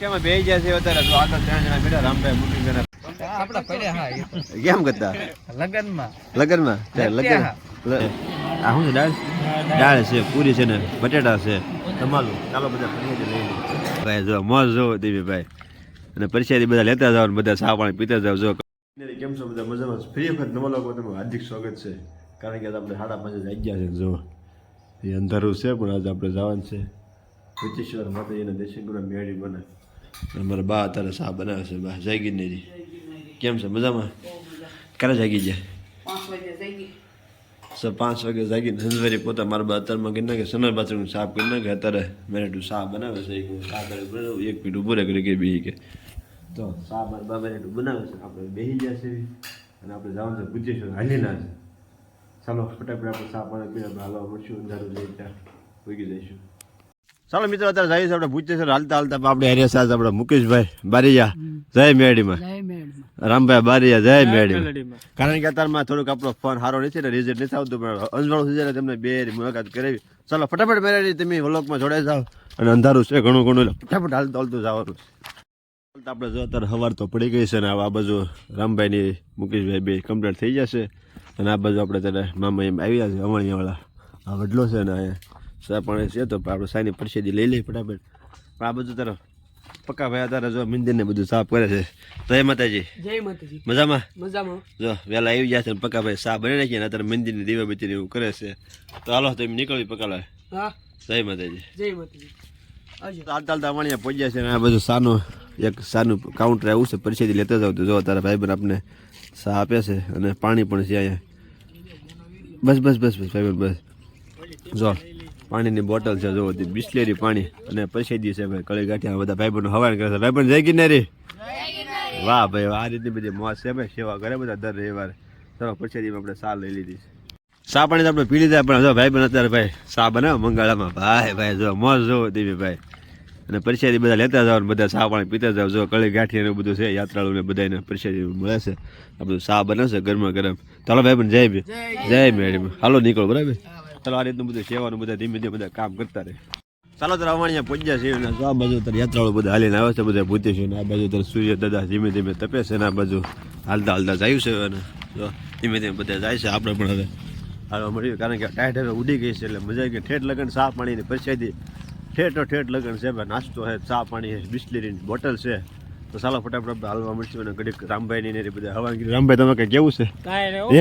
કેમાં બેહી ગયા છે અત્યારે તો આગળ ત્રણ જણા બેઠા રામભાઈ મુકી જણા આપડા પડ્યા હા કેમ કરતા? લગનમાં. લગનમાં? લગન? આ શું છે દાળ? દાળ છે પૂરી છે ને બટેટા છે તમારું. ચાલો બધા ફરીથી લઈ ભાઈ જો મોજ જો દેવી ભાઈ. અને પરિચયથી બધા લેતા જાવ ને બધા ચા પાણી પીતા જાવ જો. કેમ છો બધા મજામાં? ફ્રી વખત નવા લોકો તમારું હાર્દિક સ્વાગત છે. કારણ કે આજે આપણે સાડા પાંચ જ ગયા છે જો. એ અંધારું છે પણ આજે આપણે જવાનું છે. પચીસવાર માતાજીના દર્શન કરવા મેળી બને મારા બા અત્યારે સા બનાવે છે બા જાગી નહીં કેમ છે મજામાં ક્યારે જાગી ગયા પાંચ વાગે જાગીને હંસવારી પોતા મારા બા અત્યારમાં કરી નાખે સનર બાથરૂમ સાફ કરી નાખે અત્યારે મેરેટું સા બનાવે છે એક સા કરે બનાવું એક પીઠ પૂરે કરી કે બેહી કે તો સા મારા બા મેરેટું બનાવે છે આપણે બેહી ગયા છે અને આપણે જવાનું છે પૂછીશું હાલી ના છે ચાલો ફટાફટ આપણે સા પાણી પીને હાલવા મળશું અંધારું જઈ ત્યાં ભૂગી જઈશું ચાલો મિત્રો અત્યારે જઈએ છીએ આપણે પૂછીશું હાલતા હાલતા આપણે હરિયા સાહેબ આપણે મુકેશભાઈ બારીયા. જય મેડીમાં રામભાઈ બારીયા જય મેડીમાં કારણ કે અત્યારમાં થોડુંક આપણો ફોન સારો નથી ને રિઝલ્ટ નથી આવતું પણ અંજવાળું થઈ જાય તમને બે મુલાકાત કરાવી. ચાલો ફટાફટ મેળવી તમે વ્લોગમાં જોડાઈ જાઓ. અને અંધારું છે ઘણું ઘણું ફટાફટ હાલતું હાલતું જવાનું. આપણે જો અત્યારે સવાર તો પડી ગઈ છે ને આ બાજુ રામભાઈની મુકેશભાઈ બે કમ્પ્લીટ થઈ જશે. અને આ બાજુ આપણે ત્યારે મામા એમ આવ્યા છે અમણિયાવાળા આ વડલો છે ને અહીંયા સા પાણી છે તો આપણે સાની પરસેદી લઈ લઈએ ફટાફટ. પણ આ બધું તારો પક્કા ભાઈ અત્યારે જો મંદિરને બધું સાફ કરે છે. જય માતાજી. જય માતાજી. મજામાં? મજામાં. જો વહેલા આવી ગયા છે ને પક્કા ભાઈ સાફ બની રાખીએ અત્યારે અત્યારે મંદિરની દીવા બત્તીને એવું કરે છે. તો હાલો તો એમ નીકળવી પકાલા હા. જય માતાજી. જય માતાજી. ચાલતા ચાલતા વાણિયા પહોંચ્યા છે ને આ બધું સાનું એક સાનું કાઉન્ટર આવું છે પરિસ્થિતિ લેતા જાવ તો જો તારા ભાઈ આપને સા આપે છે અને પાણી પણ છે અહીંયા. બસ બસ બસ બસ ભાઈ બસ. જો. પાણીની બોટલ છે જો બિસ્લેરી પાણી. અને પ્રસિદ્ધિ છે ભાઈ કળી ગાંઠિયા બધા ભાઈબંધો હવાન કરે છે. ભાઈબંધ જય કિનારી વાહ ભાઈ વાહ. આ રીતની બધી મોજ છે ભાઈ સેવા કરે બધા દર રવિવારે. ચલો પ્રસિદ્ધિમાં આપણે સા લઈ લીધી છે. સા પાણી તો આપણે પી લીધા પણ જો ભાઈ બન અત્યારે ભાઈ સા બનાવે મંગાળામાં. ભાઈ ભાઈ જો મોજ જો દેવી ભાઈ. અને પ્રસાદી બધા લેતા જાવ ને બધા સા પાણી પીતા જાવ જો કળી ગાંઠી ને બધું છે યાત્રાળુને બધાને પ્રસાદી મળે છે. આ બધું સા બનાવશે ગરમા ગરમ. ચાલો ભાઈ પણ જય ભી જય મેડમ. હાલો નીકળો બરાબર? ચાલો આ રીતનું બધું સેવાનું બધા ધીમે ધીમે બધા કામ કરતા રહે. ચાલો તો રવાણિયા પહોંચ્યા છે અને આ બાજુ તાર યાત્રાળુ બધા હાલીને આવે છે બધા ભૂતે છે આ બાજુ તાર સૂર્ય દાદા ધીમે ધીમે તપે છે ને આ બાજુ હાલતા હાલતા જાય છે અને ધીમે ધીમે બધા જાય છે આપણે પણ હવે હાલવા મળ્યું કારણ કે ટાઈટ હવે ઉડી ગઈ છે એટલે મજા આવી ગઈ. ઠેઠ લગન સાફ પાણીની પરસાદી. ઠેઠો ઠેઠ લગન છે ભાઈ નાસ્તો છે ચા પાણી છે બિસ્લેરીની બોટલ છે. તો ચાલો ફટાફટ આપણે હાલવા મળશું અને ઘડીક રામભાઈ ને બધા હવા રામભાઈ તમે કઈ કેવું છે?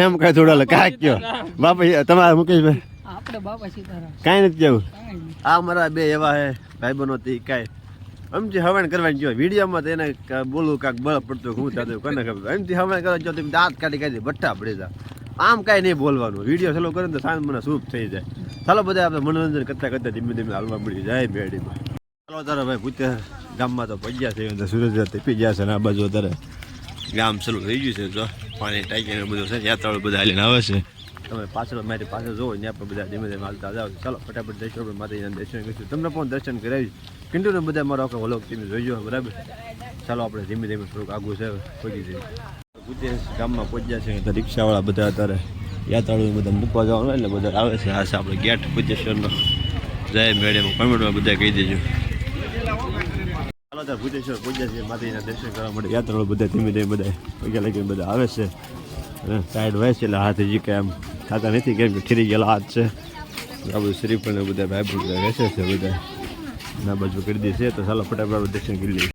એમ કઈ થોડા કાંઈ કયો? બાપા તમારા મુકેશભાઈ આપણે બાપા સીતારામ. કાંઈ નથી કેવું આ મારા બે એવા હે ભાઈ બનો તે કાંઈ. અમથી હવણ કરવાની જો વિડીયોમાં તો એને ક- બોલવું કાંક બળ પડતું હું થતું કોને ખબર? એમથી હવણ કરવા જો તમે દાંત કાઢી કાઢી ભઠ્ઠા પડી જા આમ કાંઈ નહીં બોલવાનું. વીડિયો ચાલુ કરે ને તો સાંજ મને સૂપ થઈ જાય. ચાલો બધા આપણે મનોરંજન કરતા કરતા ધીમે ધીમે હાલવા મળી જાય બેડીમાં ચાલો તારા ભાઈ પૂછે ગામમાં તો પગ્યા થઈ સૂરજ તપી ગયા છે અને આ બાજુ અત્યારે ગામ ચાલુ થઈ ગયું છે જો. પાણી ટાંકીને બધું છે યાત્રાળુ બધા હાલીને આવે છે. તમે પાછળ મારી પાછળ જોવો, ત્યાં પણ બધા ધીમે ધીમે હાલતા જાઓ. ચાલો, ફટાફટ દર્શન પણ માતાજીના દર્શન કરીશું. તમને પણ દર્શન કરાવીશ. કિંટુ ને બધા મારો આખો વલોક તમે જોઈજો બરાબર? ચાલો, આપણે ધીમે ધીમે થોડુંક આગું છે પહોંચી જઈએ. ગુજે ગામમાં પહોંચ્યા છે, તો રિક્ષાવાળા બધા અત્યારે યાત્રાળુ બધા મૂકવા જવાનું એટલે બધા આવે છે. હા આપણે ગેટ ગુજેશ્વરનો જય મેડમ કમેન્ટમાં બધા કહી દેજો. ચાલો ત્યારે ભુજેશ્વર પહોંચ્યા છે, માતાજીના દર્શન કરવા માટે. યાત્રાળુ બધા ધીમે ધીમે બધા પગે લઈને બધા આવે છે. અને સાઈડ હોય છે, એટલે હાથે જી કે આમ ખાતા નથી, કેમ કે ઠીરી ગયેલા હાથ છે. આ બધું શ્રીફળ પણ બધા ભાઈ બધા રહેશે છે, બધા. ના બાજુ કરી દે છે, તો ચાલો ફટાફટ દર્શન કરી લઈએ.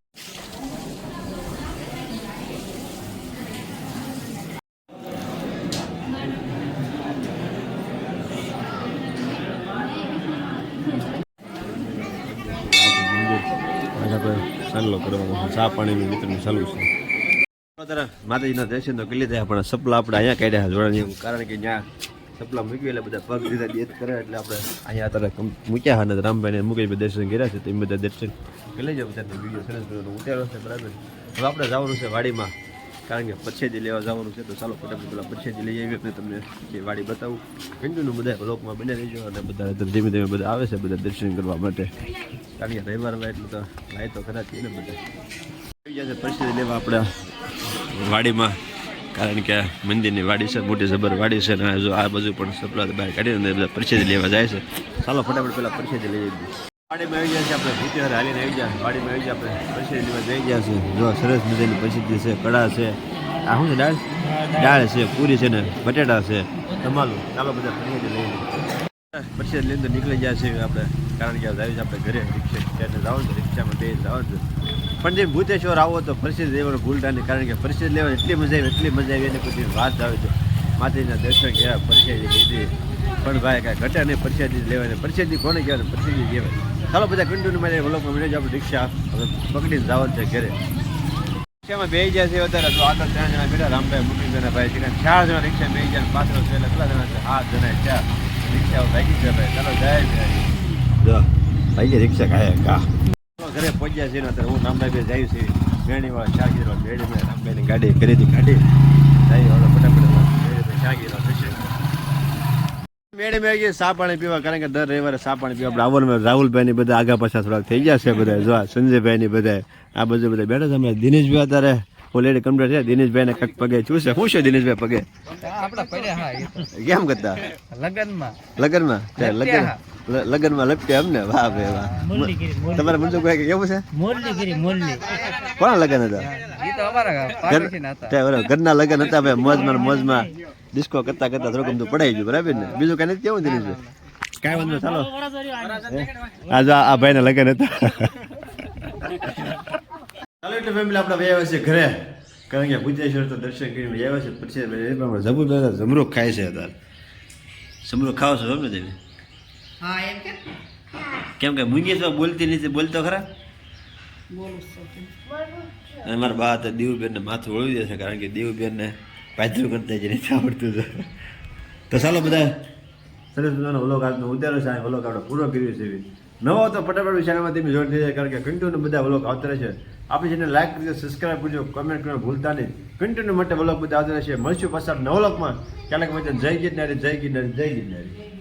ચાલો કરવાનો છે. ચા પાણીનું ચાલુ છે. માતાજીના દર્શન તો કરી લીધા પણ સપલા આપણે અહીંયા કાઢ્યા જોડાની કારણ કે ત્યાં સપલા મૂકી એટલે બધા પગ લીધા, દેત કરે એટલે આપણે અહીંયા અત્યારે મૂક્યા અને રામભાઈને મૂકી દર્શન કર્યા છે તેમ બધા દર્શન કરી લેજો બધા વીડિયો સરસ મજાનો ઉતારો છે, બરાબર. હવે આપણે જવાનું છે વાડીમાં, કારણ કે પછેદી લેવા જવાનું છે, તો ચાલો ફટાફટ પેલા પછેદી લઈ આવીએ તમને એ વાડી બતાવું. હિન્દુનું બધા બ્લોકમાં બને રહેજો અને બધા ધીમે ધીમે બધા આવે છે, બધા દર્શન કરવા માટે. કારણ કે રવિવાર હોય એટલે તો લાય તો ખરા જ છે ને બધા. આવી છે પરિસ્થિતિ લેવા આપણા વાડીમાં. કારણ કે મંદિરની વાડી છે, મોટી જબર વાડી છે અને જો આ બાજુ પણ સપલા બહાર કાઢીને બધા પરિચય લેવા જાય છે. ચાલો ફટાફટ પેલા પરિચય લઈ જઈએ. વાડીમાં આવી ગયા છે આપણે હાલીને આવી ગયા. વાડીમાં આવી ગયા આપણે પ્રસિદ્ધિમાં જઈ ગયા છે. સરસ મજાની પ્રસિદ્ધિ છે, કડા છે. આ શું છે, દાળ? છે, પૂરી છે ને બટેટા છે. તમાલું ચાલો બધા પ્રસિદ્ધિ લઈએ. પ્રસિદ્ધ લઈને નીકળી ગયા છે આપણે. કારણ કે આવી આપણે ઘરે રિક્ષા ત્યારે છે, રિક્ષામાં બે જવાનું છે. પણ જે ભૂતેશ્વર આવો તો પ્રસિદ્ધ લેવાનું ભૂલતા નહીં કારણ કે પરિસ્થિતિ લેવાની એટલી મજા આવી, એટલી મજા આવી, એને પછી વાત આવે છે માતાજીના દર્શન ગયા પરિસ્થિતિ લીધી. પણ ભાઈ, કાંઈ ઘટે નહીં પરિસ્થિતિ લેવાની પરિસ્થિતિ કોને કહેવાય પરિસ્થિતિ કહેવાય ચાલો બધા કન્ટિન્યુ મારે વ્લોગમાં મળી આપણે રિક્ષા પકડીને જવાનું છે ઘરે. રિક્ષામાં બે જાય છે અત્યારે તો આગળ ત્રણ જણા બેઠા, રામભાઈ મુકીબેન ભાઈ છે ચાર જણા રિક્ષા બે ગયા પાછળ છે કેટલા જણા છે આઠ જણા ચાર. રિક્ષાઓ ભાગી છે ભાઈ. ચાલો, જાય જો, ભાઈ, રિક્ષા કાયા કા? ઘરે પહોંચ્યા છે ને અત્યારે હું રામભાઈ બે જાય છે. મેણીવાળા ગીરો મેળી મેં રામભાઈની ગાડી ખરીદી કાઢી. જાય હવે ફટાફટ શાકીરો થશે. મેડે મેં ગઈ સા પાણી પીવા કારણ કે દર રવિવારે સા પાણી પીવા. આપણે આવવાનું રાહુલભાઈ ની બધા આગા પાછા થોડાક થઈ ગયા છે બધા જો સંજયભાઈ ની બધા આ બધું બધા બેઠા છે. હમણાં દિનેશભાઈ અત્યારે ઓલરેડી કમ્પ્લીટ છે. દિનેશભાઈ ને કંઈક પગે શું છે. શું છે દિનેશભાઈ પગે? આપડા પડ્યા હા એ તો. કેમ કરતા? લગનમાં. લગ્નમાં? લગ્નમાં લપટ્યા એમ ને વાહ ભાઈ વાહ. તમારે મનસુખભાઈ કેવું છે? મોરલી ગીરી મોરલી. કોના લગન હતા? ઘરના લગન હતા ભાઈ મોજમાં મોજમાં ડિસ્કો કરતા કરતા થોડુંક તો પડાઈ ગયું બરાબર ને? બીજું કઈ નથી? કેવું દિનેશભાઈ કાંઈ વાંધો ચાલો. ચાલો આ ભાઈના લગન હતા. ચાલો એટલે ફેમિલી આપણે ભાઈ આવ્યા છે ઘરે. કારણ કે ગુજરાત તો દર્શન કરીને આવ્યા છે. પછી જબરદસ્ત જમરૂખ ખાય છે અત્યારે. જમરૂખ ખાવ છો ગમે તમે હા એમ કે? કેમ કે મુંગી તો બોલતી નથી બોલતો ખરા? અને મારા બા તો દેવુબેનને માથું વળવી દેશે કારણ કે દેવુબેનને પાછું કરતા જ નથી આવડતું છે તો ચાલો બધા સરસ મજાનો વ્લોગ આજનો ઉતારો છે આ વ્લોગ આપણે પૂરો કર્યો છે. નવો તો ફટાફટ વિશાળમાં તમે જોઈ જાય કારણ કે કન્ટિન્યુ બધા વ્લોગ આવતા રહેશે. આપણે જેને લાઈક કરજો સબસ્ક્રાઈબ કરજો કમેન્ટ કરવાનું ભૂલતા નહીં. કન્ટિન્યુ માટે વલોક બધા આવતા રહેશે. મળશું પસાર નવલોકમાં ક્યારેક વચ્ચે જય ગિરનારી જય ગિરનારી જય ગિરનારી.